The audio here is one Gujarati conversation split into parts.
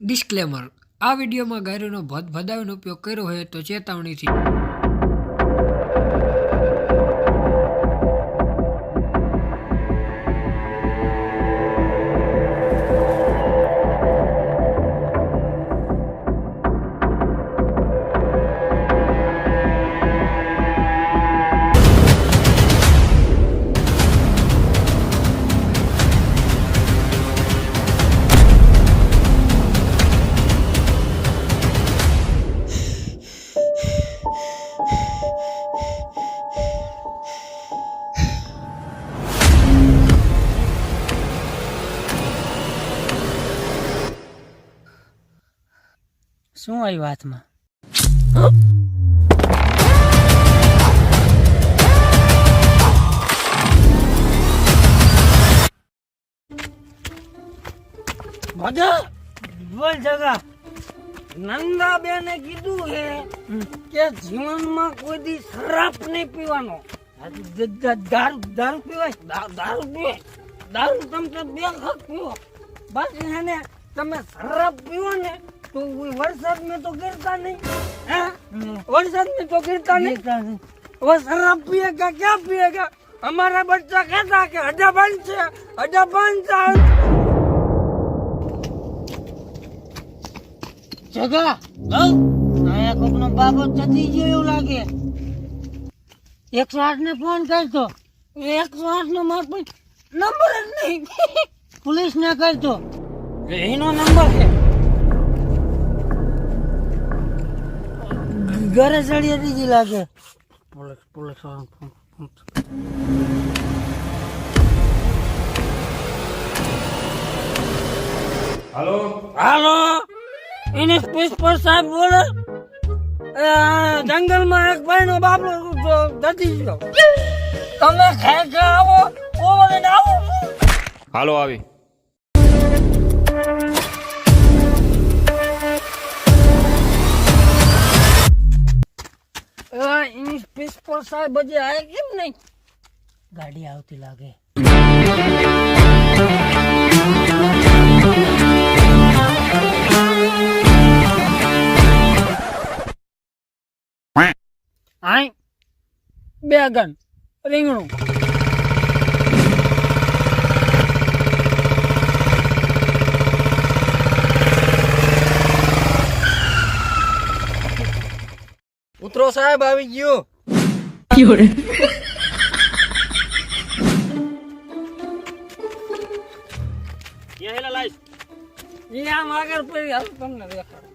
ડિસ્ક્લેમર આ વિડીયોમાં ગાયરોનો ભદભદાવીનો ઉપયોગ કર્યો હોય તો ચેતવણીથી શું આવી વાતમાં? મજા? બોલ જગા. નંદાબેને કીધું છે કે જીવનમાં કોઈ દી શરાબ નહીં પીવાનો. દારૂ દારૂ પીવાય? દારૂ પીવાય? દારૂ તમે બે ખાક પીવો. બાકી એને તમે શરાબ પીવો ને તો કોઈ વરસાદ में तो गिरता नहीं हैं? वरसाद में तो गिरता नहीं वो शराब पिएगा क्या पिएगा हमारा बच्चा कहता कि हड्डा बंद છે हड्डा बंद છે જગા અહીંયા કોક નો બાબો જતી ગયો એવું લાગે એકસો આઠ ને ફોન કરતો એકસો આઠ નો માર પાસે નંબર જ નહીં પોલીસ ને કરતો એનો નંબર છે ઘરે ચડીએ બીજી લાગે. Police police hello? Hello? Inspector સાહેબ બોલો? જંગલમાં એક ભાઈ નો બાબલો ધતી ગયો. તમે ખેંચે આવો ઓવરને આવો. હાલો આવી. ઇન્સ્પેક્ટર સાહેબ હજી આયા કેમ નહીં? ગાડી આવતી લાગે. આય બેગન રીંગણું. સાહેબ આવી ગયો. ઈ આમ આગળ પડી હાલ તમને દેખાડું.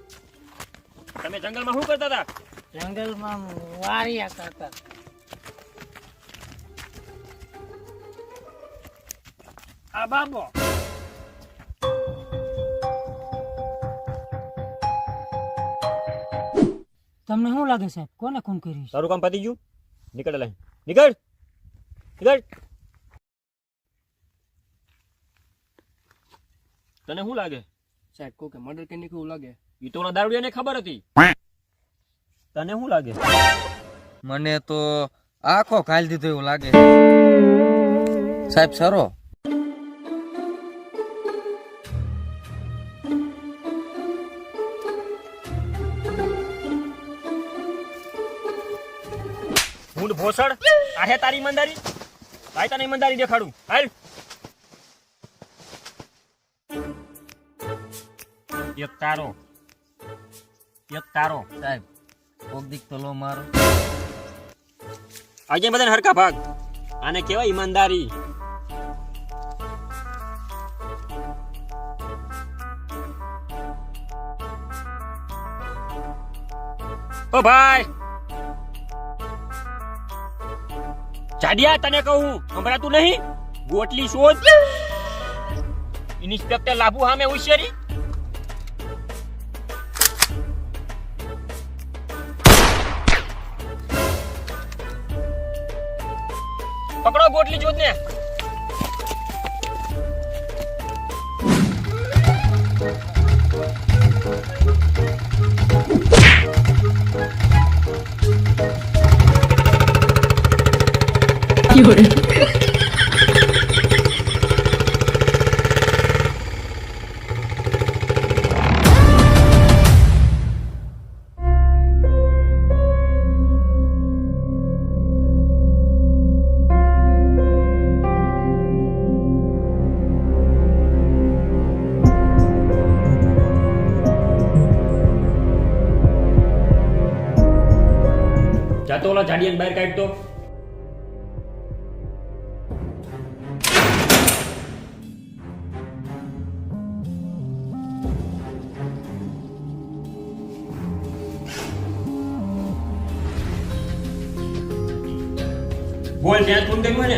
તમે જંગલમાં શું કરતા હતા? જંગલમાં વારિયા કરતા આ બાબો. તમને શું લાગે સાહેબ? કોને ખૂન કર્યું? તારું કામ પતી ગયું? નીકળ લઈ નીકળ. નીકળ. તને શું લાગે? સાહેબ કોકે મર્ડર કરીને કેવું લાગે? ઈ તો દારૂડિયાને ખબર હતી. તને શું લાગે? મને તો આખો કાલ દીધો એવું લાગે સાહેબ સરો ભોસડ આ હે તારી ઈમાનદારી. ભાઈ તને ઈમાનદારી દેખાડું. હાલ. એક તારો. એક તારો. સાહેબ કોક દીક તો લો મારો. આજે બધાને હરકા ભાગ. આને કેવાય ઈમાનદારી. ઓ ભાઈ. જાડિયા, તને કહું, સંભળાતું નહીં? ગોટલી શોધ. ઇન્સ્પેક્ટર લાભુ સામે હોશિયારી. પકડો ગોટલી જોત ને jatuhlah jadi yang baik kayak itu બોલ, ત્યાં તું કર્યું ને?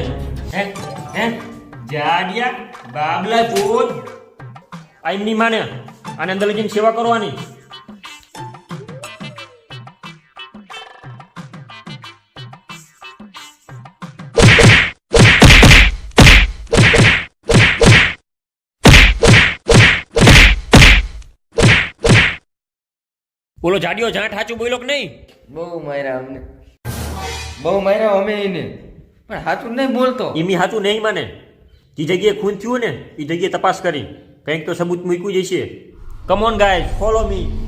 હે? હે? જાડિયા, બાબલા ચોર આ એમની માને, આને અંદર લઈને સેવા કરવાની. બોલો, જાડિયો જાઠ સાચું બોલ્યો કે નહીં? બહુ માર્યા અમને. બહુ માર્યા અમે એને. પણ સાચું નહીં બોલતો. એમી હાચું નહીં માને. જે જગ્યાએ ખૂન થયું ને એ જગ્યાએ તપાસ કરી. કંઈક તો સબૂત મૂક્યું જશે કમોન ગાય ફોલો મી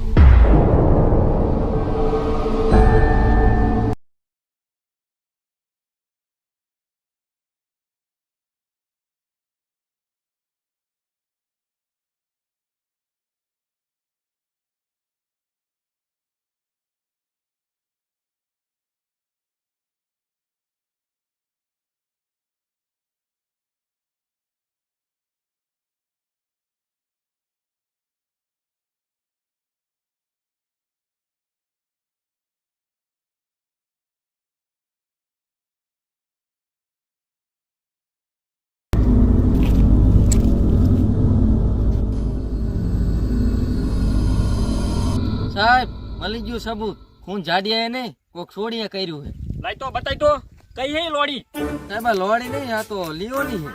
સાહેબ મળી ગયું સબૂત. હું જાડિયા નહીં કોક છોડીએ કર્યું છે. લાઈ તો બતાય તો. કઈ હે લોડી સાહેબ લોડી નહીં આ તો લીઓની છે.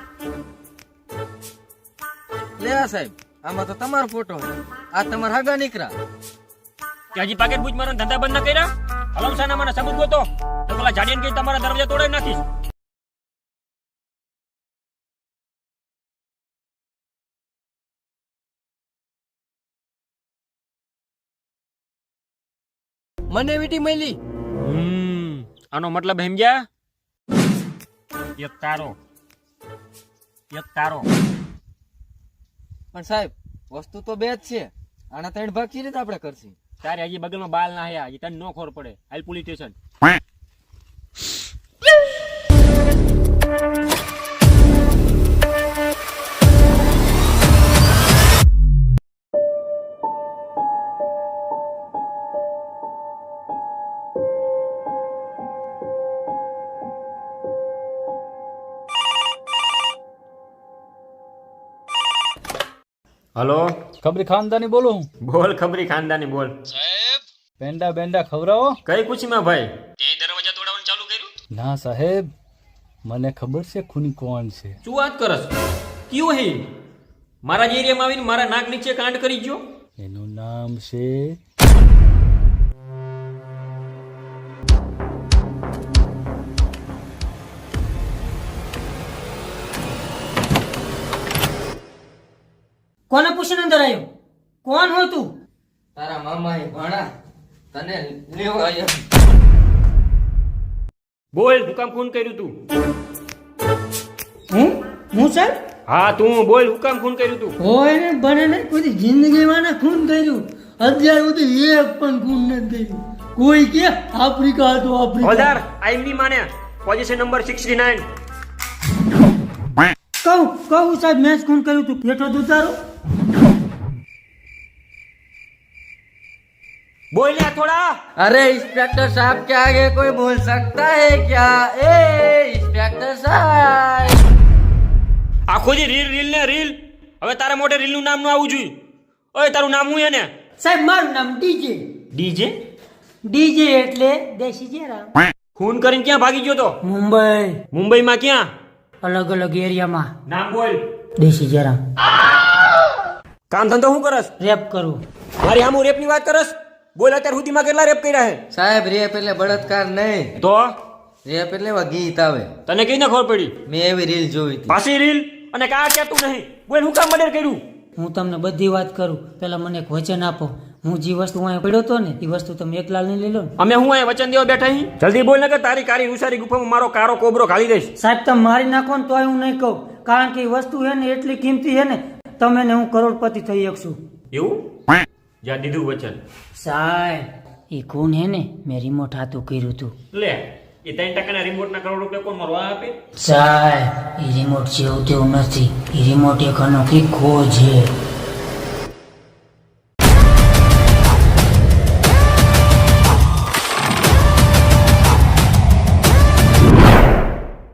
લે સાહેબ આમાં તો તમારો ફોટો આ તમારા હાગા નીકળ્યા. ત્યાંજી પાકેટ બુજ મારા ધંધા બંધ ન કર્યા? હલમસાના મને સબૂત ગોતો. તો પેલા જાડિયાને કઈ તમારા દરવાજા તોડાવી નાખીશ. મને વીટી મળી. હમ આનો મતલબ સમજ્યા એક તારો. એક તારો. પણ સાહેબ વસ્તુ તો બે જ છે. આના ત્રણ ભાગ કેવી રીતે આપણે કરશું? તારે હજી બગલમાં બાલ ના હયા હજી તને નો ખબર પડે. હાલ પોલીસ સ્ટેશન. હલો? ખબરી ખાનદાની બોલું બોલ ખબરી ખાનદાની બોલ. પેંડા બેંડા ખવરાવો કઈ ખુશીમાં ભાઈ? તે દરવાજા તોડવાનું ચાલુ કર્યું? ના સાહેબ મને ખબર છે ખૂની કોણ છે. શું વાત કરસ? કયું હે? મારા એરિયામાં આવીને મારા નાક નીચે કાંડ કરી ગયો? એનું નામ છે કોને પૂછીને અંદર આવ્યો? કોણ હોય તું? તારા મામા એ ભાણા તને લેવા આવ્યો. બોલ હું કામ ફોન કર્યું તું? હું? હું સાહેબ હા તું બોલ હું કામ ફોન કર્યું તું? હોય ને બને ને કોઈ જિંદગીમાં ના ખૂન કર્યું. અત્યાર સુધી એક પણ ખૂન નથી કર્યું. કોઈ કે આફ્રિકા હતો આફ્રિકા. ઓધાર આઈ એમ ની માને પોઝિશન નંબર 69 કહું કહું સાહેબ મેં જ ખૂન કર્યું તું. પેટો દુતારો બોલ ને થોડા अरे इंस्पेक्टर साहब के आगे कोई बोल सकता है क्या ए इंस्पेक्टर साहब આખો દી રીલ રીલ ને રીલ હવે તારા મોઢે રીલ નું નામ નું આવવું જોઈએ ઓય તારું નામ હું એને સાહેબ મારું નામ ડીજે ડીજે ડીજે એટલે દેશી જેરા ખૂન કરીને ક્યાં ભાગી ગયો તો મુંબઈ મુંબઈમાં ક્યાં અલગ અલગ એરિયામાં નામ બોલ દેશી જેરા કામ ધંધો શું કરસ રેપ કરું મારી આમુ રેપ ની વાત કરસ બોલ અત્યાર સુધીમાં કેટલા રેપ કર્યા હે? સાહેબ રેપ એટલે બળાત્કાર નહીં. તો? રેપ એટલે એવા ગીત આવે. તને કઈ ખબર પડી? મેં એવી રીલ જોઈ હતી. પાછી રીલ અને કા કેતું નહીં? બોલ હું કામ મર્ડર કર્યું? હું તમને બધી વાત કરું. પેલા મને એક વચન આપો. હું જે વસ્તુ અહીંયા પડ્યો હતો ને એ વસ્તુ તમે એકલા નહીં લઈ લો અમે હું અહીંયા વચન દેવા બેઠા હી જલ્દી બોલ કે તારી કારી ઉસારી ગુફામાં મારો કારો કોબરો ખાલી દઈશ. સાહેબ તમે મારી નાખો ને તોય હું નહીં કહું. કારણ કે એ વસ્તુ છે ને એટલી કિંમતી છે ને તમે ને હું કરોડપતિ થઈ શકશું એવું? જ્યાં દીધું વચન. સાહેબ એ કોણ હે ને મેં રિમોટ હાથું કર્યું હતું લે એ ત્રણ ટકાના રિમોટના કરોડ રૂપિયા કોણ મારવા આપે? સાહેબ એ રિમોટ જેવું તેવું નથી. એ રિમોટ એક અનોખી ખો છે.